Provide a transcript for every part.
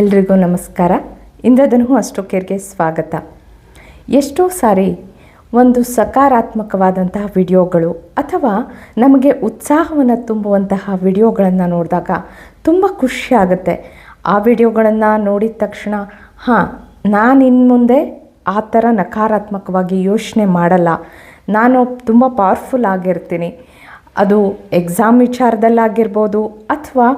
ಎಲ್ರಿಗೂ ನಮಸ್ಕಾರ. ಇಂದ್ರಧನು ಅಷ್ಟೋಕೇರ್ಗೆ ಸ್ವಾಗತ. ಎಷ್ಟೋ ಸಾರಿ ಒಂದು ಸಕಾರಾತ್ಮಕವಾದಂತಹ ವಿಡಿಯೋಗಳು ಅಥವಾ ನಮಗೆ ಉತ್ಸಾಹವನ್ನು ತುಂಬುವಂತಹ ವಿಡಿಯೋಗಳನ್ನು ನೋಡಿದಾಗ ತುಂಬ ಖುಷಿ ಆಗುತ್ತೆ. ಆ ವಿಡಿಯೋಗಳನ್ನು ನೋಡಿದ ತಕ್ಷಣ, ಹಾಂ ನಾನು ಇನ್ನು ಮುಂದೆ ಆ ಥರ ನಕಾರಾತ್ಮಕವಾಗಿ ಯೋಚನೆ ಮಾಡಲ್ಲ. ನಾನು ತುಂಬ ಪವರ್ಫುಲ್ ಆಗಿರ್ತೀನಿ. ಅದು ಎಕ್ಸಾಮ್ ವಿಚಾರದಲ್ಲಾಗಿರ್ಬೋದು ಅಥವಾ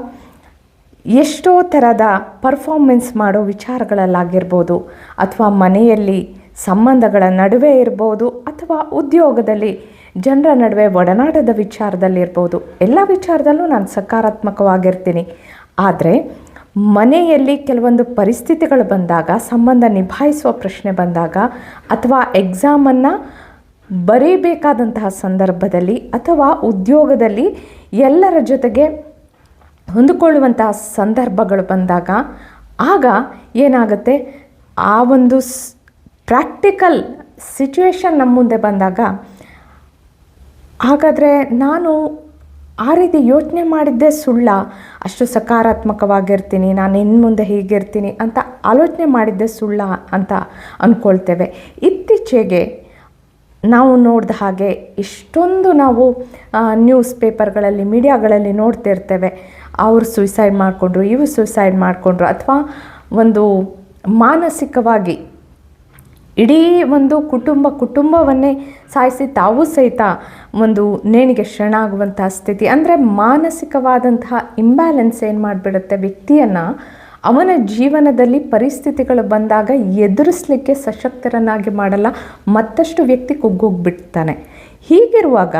ಎಷ್ಟೋ ಥರದ ಪರ್ಫಾರ್ಮೆನ್ಸ್ ಮಾಡೋ ವಿಚಾರಗಳಲ್ಲಾಗಿರ್ಬೋದು, ಅಥವಾ ಮನೆಯಲ್ಲಿ ಸಂಬಂಧಗಳ ನಡುವೆ ಇರ್ಬೋದು, ಅಥವಾ ಉದ್ಯೋಗದಲ್ಲಿ ಜನರ ನಡುವೆ ಒಡನಾಟದ ವಿಚಾರದಲ್ಲಿರ್ಬೋದು, ಎಲ್ಲ ವಿಚಾರದಲ್ಲೂ ನಾನು ಸಕಾರಾತ್ಮಕವಾಗಿರ್ತೀನಿ. ಆದರೆ, ಮನೆಯಲ್ಲಿ ಕೆಲವೊಂದು ಪರಿಸ್ಥಿತಿಗಳು ಬಂದಾಗ, ಸಂಬಂಧ ನಿಭಾಯಿಸುವ ಪ್ರಶ್ನೆ ಬಂದಾಗ, ಅಥವಾ ಎಕ್ಸಾಮನ್ನು ಬರೀಬೇಕಾದಂತಹ ಸಂದರ್ಭದಲ್ಲಿ, ಅಥವಾ ಉದ್ಯೋಗದಲ್ಲಿ ಎಲ್ಲರ ಜೊತೆಗೆ ಹೊಂದಿಕೊಳ್ಳುವಂತಹ ಸಂದರ್ಭಗಳು ಬಂದಾಗ ಆಗ ಏನಾಗುತ್ತೆ? ಆ ಒಂದು ಪ್ರಾಕ್ಟಿಕಲ್ ಸಿಚುವೇಶನ್ ನಮ್ಮ ಮುಂದೆ ಬಂದಾಗ ಹಾಗಾದರೆ ನಾನು ಆ ರೀತಿ ಯೋಚನೆ ಮಾಡಿದ್ದೇ ಸುಳ್ಳ, ಅಷ್ಟು ಸಕಾರಾತ್ಮಕವಾಗಿರ್ತೀನಿ, ನಾನು ಇನ್ನು ಮುಂದೆ ಹೀಗಿರ್ತೀನಿ ಅಂತ ಆಲೋಚನೆ ಮಾಡಿದ್ದೇ ಸುಳ್ಳ ಅಂತ ಅಂದ್ಕೊಳ್ತೇವೆ ಇತ್ತೀಚೆಗೆ ನಾವು ನೋಡಿದ ಹಾಗೆ ಇಷ್ಟೊಂದು ನಾವು ನ್ಯೂಸ್ ಪೇಪರ್ಗಳಲ್ಲಿ ಮೀಡಿಯಾಗಳಲ್ಲಿ ನೋಡ್ತಿರ್ತೇವೆ. ಅವರು ಸುಯ್ಸೈಡ್ ಮಾಡಿಕೊಂಡ್ರು ಇವು ಸುಯ್ಸೈಡ್ ಮಾಡಿಕೊಂಡ್ರು ಅಥವಾ ಒಂದು ಮಾನಸಿಕವಾಗಿ ಇಡೀ ಒಂದು ಕುಟುಂಬ ಕುಟುಂಬವನ್ನೇ ಸಾಯಿಸಿ ತಾವು ಸಹಿತ ಒಂದು ನೇಣಿಗೆ ಶರಣಾಗುವಂತಹ ಸ್ಥಿತಿ. ಅಂದರೆ ಮಾನಸಿಕವಾದಂತಹ ಇಂಬ್ಯಾಲೆನ್ಸ್ ಏನು ಮಾಡಿಬಿಡುತ್ತೆ? ವ್ಯಕ್ತಿಯನ್ನು ಅವನ ಜೀವನದಲ್ಲಿ ಪರಿಸ್ಥಿತಿಗಳು ಬಂದಾಗ ಎದುರಿಸಲಿಕ್ಕೆ ಸಶಕ್ತರನ್ನಾಗಿ ಮಾಡಲ್ಲ, ಮತ್ತಷ್ಟು ವ್ಯಕ್ತಿ ಕುಗ್ಗೋಗ್ಬಿಡ್ತಾನೆ. ಹೀಗಿರುವಾಗ,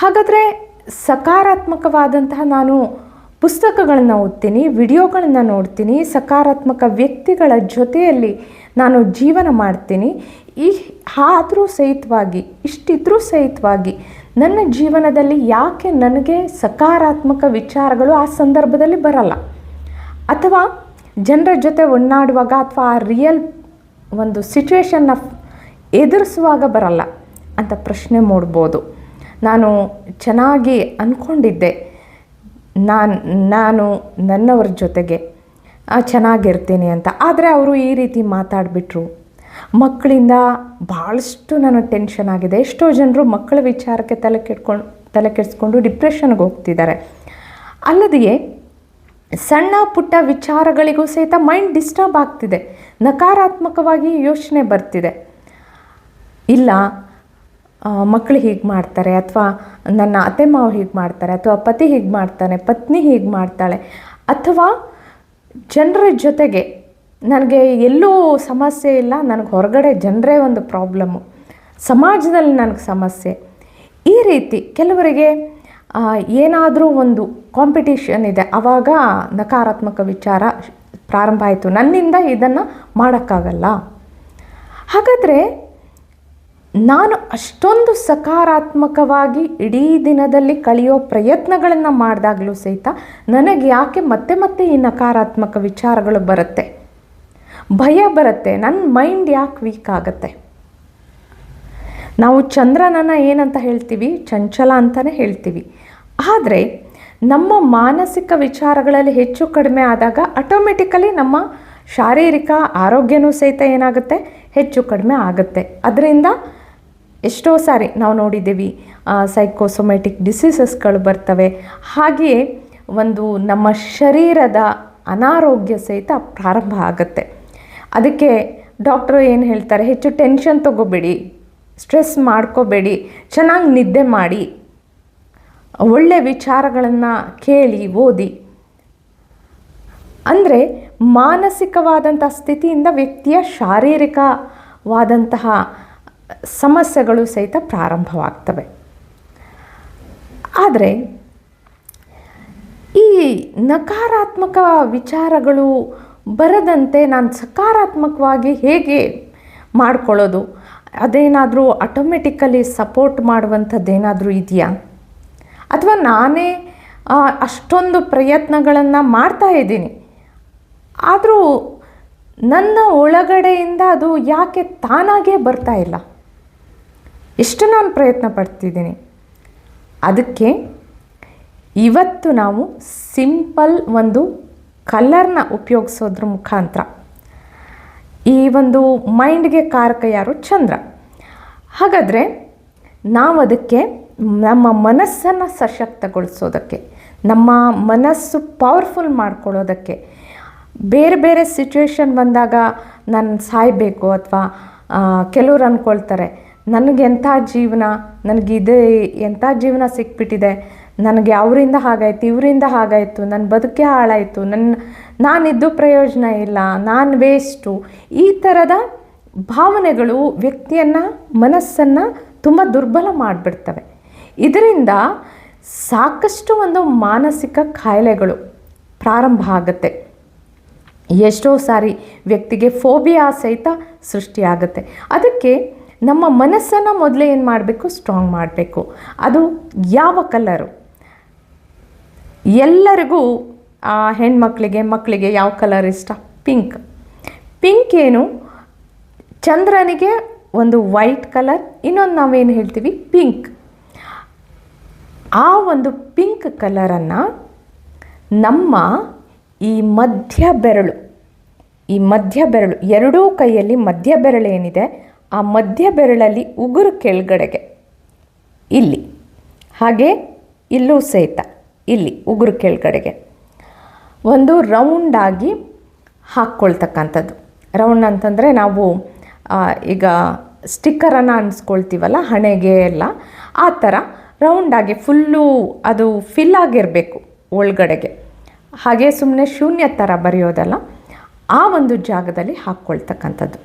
ಹಾಗಾದರೆ ಸಕಾರಾತ್ಮಕವಾದಂತಹ ನಾನು ಪುಸ್ತಕಗಳನ್ನು ಓದ್ತೀನಿ, ವಿಡಿಯೋಗಳನ್ನು ನೋಡ್ತೀನಿ, ಸಕಾರಾತ್ಮಕ ವ್ಯಕ್ತಿಗಳ ಜೊತೆಯಲ್ಲಿ ನಾನು ಜೀವನ ಮಾಡ್ತೀನಿ, ಈ ಆದರೂ ಸಹಿತವಾಗಿ, ಇಷ್ಟಿದ್ರೂ ಸಹಿತವಾಗಿ ನನ್ನ ಜೀವನದಲ್ಲಿ ಯಾಕೆ ನನಗೆ ಸಕಾರಾತ್ಮಕ ವಿಚಾರಗಳು ಆ ಸಂದರ್ಭದಲ್ಲಿ ಬರಲ್ಲ? ಅಥವಾ ಜನರ ಜೊತೆ ಒಣ್ಣಾಡುವಾಗ ಅಥವಾ ಆ ರಿಯಲ್ ಒಂದು ಸಿಚುವೇಶನ್ನ ಎದುರಿಸುವಾಗ ಬರಲ್ಲ ಅಂತ ಪ್ರಶ್ನೆ ಮೂಡ್ಬೋದು. ನಾನು ಚೆನ್ನಾಗಿ ಅಂದ್ಕೊಂಡಿದ್ದೆ ನಾನು ನಾನು ನನ್ನವ್ರ ಜೊತೆಗೆ ಚೆನ್ನಾಗಿರ್ತೀನಿ ಅಂತ. ಆದರೆ ಅವರು ಈ ರೀತಿ ಮಾತಾಡಿಬಿಟ್ರು. ಮಕ್ಕಳಿಂದ ಭಾಳಷ್ಟು ನನಗೆ ಟೆನ್ಷನ್ ಆಗಿದೆ. ಎಷ್ಟೋ ಜನರು ಮಕ್ಕಳ ವಿಚಾರಕ್ಕೆ ತಲೆ ಕೆಡ್ಕೊಂಡು ತಲೆ ಕೆಡಿಸ್ಕೊಂಡು ಡಿಪ್ರೆಷನ್ಗೆ ಹೋಗ್ತಿದ್ದಾರೆ. ಅಲ್ಲದೆಯೇ ಸಣ್ಣ ಪುಟ್ಟ ವಿಚಾರಗಳಿಗೂ ಸಹಿತ ಮೈಂಡ್ ಡಿಸ್ಟರ್ಬ್ ಆಗ್ತಿದೆ. ನಕಾರಾತ್ಮಕವಾಗಿ ಯೋಚನೆ ಬರ್ತಿದೆ. ಇಲ್ಲ ಮಕ್ಕಳು ಹೀಗೆ ಮಾಡ್ತಾರೆ ಅಥವಾ ನನ್ನ ಅತ್ತೆ ಮಾವ ಹೀಗೆ ಮಾಡ್ತಾರೆ ಅಥವಾ ಪತಿ ಹೀಗೆ ಮಾಡ್ತಾನೆ, ಪತ್ನಿ ಹೀಗೆ ಮಾಡ್ತಾಳೆ ಅಥವಾ ಜನರ ಜೊತೆಗೆ ನನಗೆ ಎಲ್ಲೂ ಸಮಸ್ಯೆ ಇಲ್ಲ, ನನಗೆ ಹೊರಗಡೆ ಜನರೇ ಒಂದು ಪ್ರಾಬ್ಲಮ್ಮು ಸಮಾಜದಲ್ಲಿ ನನಗೆ ಸಮಸ್ಯೆ. ಈ ರೀತಿ ಕೆಲವರಿಗೆ ಏನಾದರೂ ಒಂದು ಕಾಂಪಿಟೇಷನ್ ಇದೆ. ಆವಾಗ ನಕಾರಾತ್ಮಕ ವಿಚಾರ ಪ್ರಾರಂಭ ಆಯಿತು. ನನ್ನಿಂದ ಇದನ್ನು ಮಾಡೋಕ್ಕಾಗಲ್ಲ. ಹಾಗಾದರೆ ನಾನು ಅಷ್ಟೊಂದು ಸಕಾರಾತ್ಮಕವಾಗಿ ಇಡೀ ದಿನದಲ್ಲಿ ಕಳೆಯೋ ಪ್ರಯತ್ನಗಳನ್ನು ಮಾಡಿದಾಗಲೂ ಸಹಿತ ನನಗೆ ಯಾಕೆ ಮತ್ತೆ ಮತ್ತೆ ಈ ನಕಾರಾತ್ಮಕ ವಿಚಾರಗಳು ಬರುತ್ತೆ? ಭಯ ಬರುತ್ತೆ. ನನ್ನ ಮೈಂಡ್ ಯಾಕೆ ವೀಕ್ ಆಗುತ್ತೆ? ನಾವು ಚಂದ್ರನನ್ನು ಏನಂತ ಹೇಳ್ತೀವಿ? ಚಂಚಲ ಅಂತಲೇ ಹೇಳ್ತೀವಿ. ಆದರೆ ನಮ್ಮ ಮಾನಸಿಕ ವಿಚಾರಗಳಲ್ಲಿ ಹೆಚ್ಚು ಕಡಿಮೆ ಆದಾಗ ಆಟೋಮೆಟಿಕಲಿ ನಮ್ಮ ಶಾರೀರಿಕ ಆರೋಗ್ಯನೂ ಸಹಿತ ಏನಾಗುತ್ತೆ? ಹೆಚ್ಚು ಕಡಿಮೆ ಆಗುತ್ತೆ. ಅದರಿಂದ ಎಷ್ಟೋ ಸಾರಿ ನಾವು ನೋಡಿದ್ದೀವಿ ಸೈಕೋಸೊಮೆಟಿಕ್ ಡಿಸೀಸಸ್ಗಳು ಬರ್ತವೆ. ಹಾಗೆಯೇ ಒಂದು ನಮ್ಮ ಶರೀರದ ಅನಾರೋಗ್ಯ ಸಹಿತ ಪ್ರಾರಂಭ ಆಗುತ್ತೆ. ಅದಕ್ಕೆ ಡಾಕ್ಟ್ರು ಏನು ಹೇಳ್ತಾರೆ? ಹೆಚ್ಚು ಟೆನ್ಷನ್ ತಗೋಬೇಡಿ ಸ್ಟ್ರೆಸ್ ಮಾಡ್ಕೋಬೇಡಿ, ಚೆನ್ನಾಗಿ ನಿದ್ದೆ ಮಾಡಿ. ಒಳ್ಳೆ ವಿಚಾರಗಳನ್ನು ಕೇಳಿ ಓದಿ. ಅಂದರೆ ಮಾನಸಿಕವಾದಂಥ ಸ್ಥಿತಿಯಿಂದ ವ್ಯಕ್ತಿಯ ಶಾರೀರಿಕವಾದಂತಹ ಸಮಸ್ಯೆಗಳು ಸಹಿತ ಪ್ರಾರಂಭವಾಗ್ತವೆ. ಆದರೆ ಈ ನಕಾರಾತ್ಮಕ ವಿಚಾರಗಳು ಬರದಂತೆ ನಾನು ಸಕಾರಾತ್ಮಕವಾಗಿ ಹೇಗೆ ಮಾಡ್ಕೊಳ್ಳೋದು? ಅದೇನಾದರೂ ಆಟೋಮೆಟಿಕಲಿ ಸಪೋರ್ಟ್ ಮಾಡುವಂಥದ್ದೇನಾದರೂ ಇದೆಯಾ? ಅಥವಾ ನಾನೇ ಅಷ್ಟೊಂದು ಪ್ರಯತ್ನಗಳನ್ನು ಮಾಡ್ತಾ ಇದ್ದೀನಿ. ಆದರೂ ನನ್ನ ಒಳಗಡೆಯಿಂದ ಅದು ಯಾಕೆ ತಾನಾಗೇ ಬರ್ತಾ ಇಲ್ಲ? ಎಷ್ಟು ನಾನು ಪ್ರಯತ್ನ ಪಡ್ತಿದ್ದೀನಿ. ಅದಕ್ಕೆ ಇವತ್ತು ನಾವು ಸಿಂಪಲ್ ಒಂದು ಕಲರ್ನ ಉಪಯೋಗಿಸೋದ್ರ ಮುಖಾಂತರ. ಈ ಒಂದು ಮೈಂಡ್ಗೆ ಕಾರಕ ಯಾರು ಚಂದ್ರ. ಹಾಗಾದರೆ ನಾವು ಅದಕ್ಕೆ ನಮ್ಮ ಮನಸ್ಸನ್ನು ಸಶಕ್ತಗೊಳಿಸೋದಕ್ಕೆ, ನಮ್ಮ ಮನಸ್ಸು ಪವರ್ಫುಲ್ ಮಾಡ್ಕೊಳ್ಳೋದಕ್ಕೆ, ಬೇರೆ ಬೇರೆ ಸಿಚುವೇಶನ್ ಬಂದಾಗ ನಾನು ಸಾಯಬೇಕು ಅಥವಾ ಕೆಲವ್ರು ಅಂದ್ಕೊಳ್ತಾರೆ ನನಗೆ ಎಂಥ ಜೀವನ ನನಗಿದೆ ಎಂಥ ಜೀವನ ಸಿಕ್ಬಿಟ್ಟಿದೆ, ನನಗೆ ಅವರಿಂದ ಹಾಗಾಯ್ತು, ಇವರಿಂದ ಹಾಗಾಯಿತು ನನ್ನ ಬದುಕೆ ಹಾಳಾಯಿತು ನನ್ನ ನಾನಿದ್ದು ಪ್ರಯೋಜನ ಇಲ್ಲ, ನಾನು ವೇಸ್ಟು ಈ ಥರದ ಭಾವನೆಗಳು ವ್ಯಕ್ತಿಯನ್ನು, ಮನಸ್ಸನ್ನು ತುಂಬ ದುರ್ಬಲ ಮಾಡಿಬಿಡ್ತವೆ. ಇದರಿಂದ ಸಾಕಷ್ಟು ಒಂದು ಮಾನಸಿಕ ಕಾಯಿಲೆಗಳು ಪ್ರಾರಂಭ ಆಗುತ್ತೆ. ಎಷ್ಟೋ ಸಾರಿ ವ್ಯಕ್ತಿಗೆ ಫೋಬಿಯಾ ಸಹಿತ ಸೃಷ್ಟಿಯಾಗುತ್ತೆ. ಅದಕ್ಕೆ ನಮ್ಮ ಮನಸ್ಸನ್ನು ಮೊದಲೇ ಏನು ಮಾಡಬೇಕು? ಸ್ಟ್ರಾಂಗ್ ಮಾಡಬೇಕು. ಅದು ಯಾವ ಕಲರು ಎಲ್ಲರಿಗೂ ಹೆಣ್ಮಕ್ಳಿಗೆ ಮಕ್ಕಳಿಗೆ ಯಾವ ಕಲರ್ ಇಷ್ಟ? ಪಿಂಕ್ ಪಿಂಕ್ ಏನು? ಚಂದ್ರನಿಗೆ ಒಂದು ವೈಟ್ ಕಲರ್ ಇನ್ನೊಂದು ನಾವೇನು ಹೇಳ್ತೀವಿ? ಪಿಂಕ್ ಆ ಒಂದು ಪಿಂಕ್ ಕಲರನ್ನು ನಮ್ಮ ಈ ಮಧ್ಯ ಬೆರಳು, ಈ ಮಧ್ಯ ಬೆರಳು, ಎರಡೂ ಕೈಯಲ್ಲಿ ಮಧ್ಯ ಬೆರಳು ಏನಿದೆ, ಆ ಮಧ್ಯ ಬೆರಳಲ್ಲಿ ಉಗುರು ಕೆಳಗಡೆಗೆ, ಇಲ್ಲಿ, ಹಾಗೆ ಇಲ್ಲೂ ಸಹಿತ, ಇಲ್ಲಿ ಉಗುರು ಕೆಳಗಡೆಗೆ, ಒಂದು ರೌಂಡಾಗಿ ಹಾಕ್ಕೊಳ್ತಕ್ಕಂಥದ್ದು. ರೌಂಡ್ ಅಂತಂದರೆ ನಾವು ಈಗ ಸ್ಟಿಕ್ಕರನ್ನು ಅನ್ಸ್ಕೊಳ್ತೀವಲ್ಲ, ಹಣೆಗೆ ಎಲ್ಲ, ಆ ಥರ ರೌಂಡಾಗಿ ಫುಲ್ಲು ಅದು ಫಿಲ್ ಆಗಿರಬೇಕು ಒಳಗಡೆಗೆ. ಹಾಗೆ ಸುಮ್ಮನೆ ಶೂನ್ಯ ಥರ ಬರೆಯೋದಲ್ಲ, ಆ ಒಂದು ಜಾಗದಲ್ಲಿ ಹಾಕ್ಕೊಳ್ತಕ್ಕಂಥದ್ದು.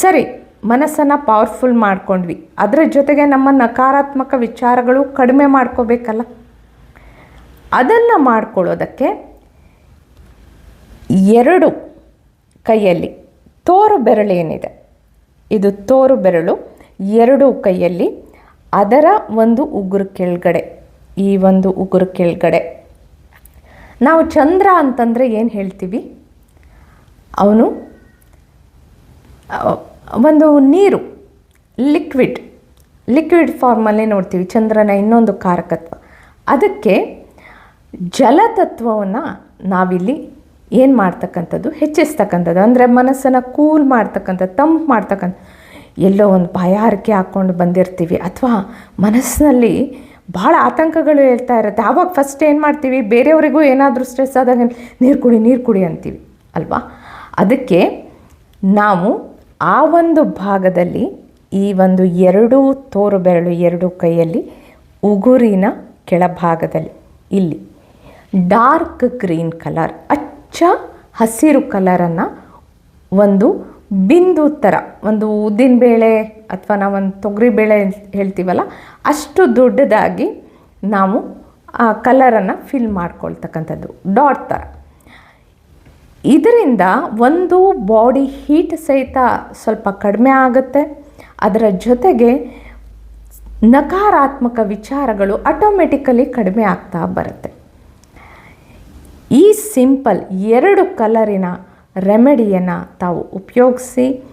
ಸರಿ, ಮನಸ್ಸನ್ನು ಪವರ್ಫುಲ್ ಮಾಡ್ಕೊಂಡ್ವಿ. ಅದರ ಜೊತೆಗೆ ನಮ್ಮ ನಕಾರಾತ್ಮಕ ವಿಚಾರಗಳು ಕಡಿಮೆ ಮಾಡ್ಕೋಬೇಕಲ್ಲ? ಅದನ್ನು ಮಾಡ್ಕೊಳ್ಳೋದಕ್ಕೆ ಎರಡು ಕೈಯಲ್ಲಿ ತೋರು ಬೆರಳು ಏನಿದೆ? ಇದು ತೋರು ಬೆರಳು, ಎರಡು ಕೈಯಲ್ಲಿ ಅದರ ಒಂದು ಉಗುರು ಕೆಳಗಡೆ, ಈ ಒಂದು ಉಗುರು ಕೆಳಗಡೆ. ನಾವು ಚಂದ್ರ ಅಂತಂದರೆ ಏನು ಹೇಳ್ತೀವಿ? ಅವನು, ಒಂದು ನೀರು ಲಿಕ್ವಿಡ್ ಲಿಕ್ವಿಡ್ ಫಾರ್ಮಲ್ಲೇ ನೋಡ್ತೀವಿ, ಚಂದ್ರನ ಇನ್ನೊಂದು ಕಾರಕತ್ವ. ಅದಕ್ಕೆ ಜಲತತ್ವವನ್ನು ನಾವಿಲ್ಲಿ ಏನು ಮಾಡ್ತಕ್ಕಂಥದ್ದು? ಹೆಚ್ಚಿಸ್ತಕ್ಕಂಥದ್ದು. ಅಂದರೆ ಮನಸ್ಸನ್ನು ಕೂಲ್ ಮಾಡ್ತಕ್ಕಂಥದ್ದು ತಂಪು ಮಾಡ್ತಕ್ಕಂಥ ಎಲ್ಲೋ ಒಂದು ಬಾಯಾರಿಕೆ ಹಾಕ್ಕೊಂಡು ಬಂದಿರ್ತೀವಿ ಅಥವಾ ಮನಸ್ಸಿನಲ್ಲಿ ಭಾಳ ಆತಂಕಗಳು ಹೇಳ್ತಾ ಇರುತ್ತೆ. ಆವಾಗ ಫಸ್ಟ್ ಏನು ಮಾಡ್ತೀವಿ? ಬೇರೆಯವರಿಗೂ ಏನಾದರೂ ಸ್ಟ್ರೆಸ್ ಆದಾಗ ನೀರು ಕುಡಿ ನೀರು ಕುಡಿ ಅಂತೀವಿ, ಅಲ್ವಾ? ಅದಕ್ಕೆ ನಾವು ಆ ಒಂದು ಭಾಗದಲ್ಲಿ ಈ ಒಂದು ಎರಡೂ ತೋರು ಬೆರಳು, ಎರಡು ಕೈಯಲ್ಲಿ ಉಗುರಿನ ಕೆಳಭಾಗದಲ್ಲಿ, ಇಲ್ಲಿ ಡಾರ್ಕ್ ಗ್ರೀನ್ ಕಲರ್ ಅಚ್ಚ ಹಸಿರು ಕಲರನ್ನು ಒಂದು ಬಿಂದು ಥರ ಒಂದು ಉದ್ದಿನಬೇಳೆ ಅಥವಾ ನಾವೊಂದು ತೊಗರಿಬೇಳೆ ಹೇಳ್ತೀವಲ್ಲ, ಅಷ್ಟು ದೊಡ್ಡದಾಗಿ ನಾವು ಆ ಕಲರನ್ನು ಫಿಲ್ ಮಾಡ್ಕೊಳ್ತಕ್ಕಂಥದ್ದು ಡಾಟ್ ಥರ ಇದರಿಂದ ಒಂದು ಬಾಡಿ ಹೀಟ್ ಸಹಿತ ಸ್ವಲ್ಪ ಕಡಿಮೆ ಆಗುತ್ತೆ. ಅದರ ಜೊತೆಗೆ ನಕಾರಾತ್ಮಕ ವಿಚಾರಗಳು ಆಟೋಮೆಟಿಕಲಿ ಕಡಿಮೆ ಆಗ್ತಾ ಬರುತ್ತೆ. ಈ ಸಿಂಪಲ್ ಎರಡು ಕಲರಿನ ರೆಮಿಡಿಯನ್ನು ತಾವು ಉಪಯೋಗಿಸಿ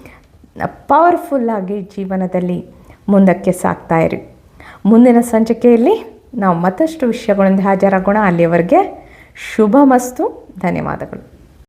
ಪವರ್ಫುಲ್ಲಾಗಿ ಜೀವನದಲ್ಲಿ ಮುಂದಕ್ಕೆ ಸಾಗ್ತಾ ಇರಿ. ಮುಂದಿನ ಸಂಚಿಕೆಯಲ್ಲಿ ನಾವು ಮತ್ತಷ್ಟು ವಿಷಯಗಳಿಂದ ಹಾಜರಾಗೋಣ. ಅಲ್ಲಿಯವರೆಗೆ ಶುಭ ಮಸ್ತು ಧನ್ಯವಾದಗಳು.